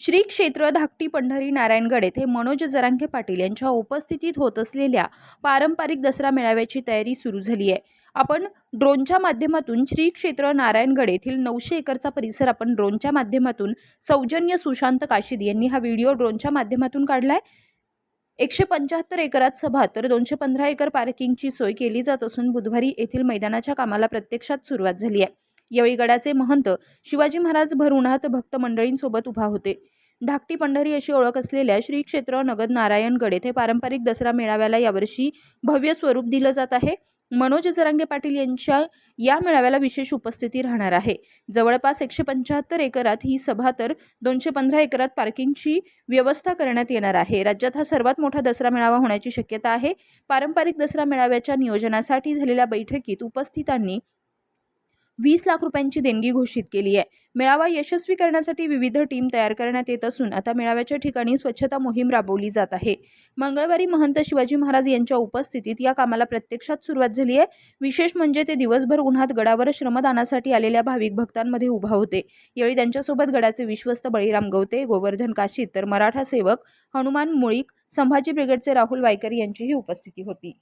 श्री क्षेत्र धाकटी पंढरी नारायणगड येथे मनोज जरांगे पाटील यांच्या उपस्थितीत होत असलेल्या पारंपरिक दसरा मेळाव्याची तयारी सुरू झाली आहे. आपण ड्रोनच्या माध्यमातून श्री क्षेत्र नारायणगड येथील नऊशे एकरचा परिसर आपण ड्रोनच्या माध्यमातून सौजन्य सुशांत काशीद यांनी हा व्हिडिओ ड्रोनच्या माध्यमातून काढलाय. एकशे पंच्याहत्तर एकरात सभा तर दोनशे पंधरा एकर पार्किंगची सोय केली जात असून बुधवारी येथील मैदानाच्या कामाला प्रत्यक्षात सुरुवात झाली आहे. यावेळी गडाचे महंत शिवाजी महाराज भर उन्हात भक्त मंडळींसोबत उभा होते. धाकटी पंढरी अशी ओळख असलेल्या श्री क्षेत्र नगद नारायणगड येथे पारंपरिक दसरा मेळाव्याला यावर्षी भव्य स्वरूप दिलं जात आहे. मनोज जरांगे पाटील यांच्या या मेळाव्याला विशेष उपस्थिती राहणार आहे. जवळपास एकशे पंच्याहत्तर एकरात ही सभा तर दोनशे पंधरा एकरात पार्किंगची व्यवस्था करण्यात येणार आहे. राज्यात हा सर्वात मोठा दसरा मेळावा होण्याची शक्यता आहे. पारंपरिक दसरा मेळाव्याच्या नियोजनासाठी झालेल्या बैठकीत उपस्थितांनी वीस लाख रुपयांची देणगी घोषित केली आहे. मेळावा यशस्वी करण्यासाठी विविध टीम तयार करण्यात येत असून आता मेळाव्याच्या ठिकाणी स्वच्छता मोहीम राबवली जात आहे. मंगळवारी महंत शिवाजी महाराज यांच्या उपस्थितीत या कामाला प्रत्यक्षात सुरुवात झाली आहे. विशेष म्हणजे ते दिवसभर उन्हात गडावर श्रमदानासाठी आलेल्या भाविक भक्तांमध्ये उभा होते. यावेळी त्यांच्यासोबत गडाचे विश्वस्त बळीराम गवते गोवर्धन काशीत तर मराठा सेवक हनुमान मुळीक संभाजी ब्रिगेडचे राहुल वायकर यांचीही उपस्थिती होती.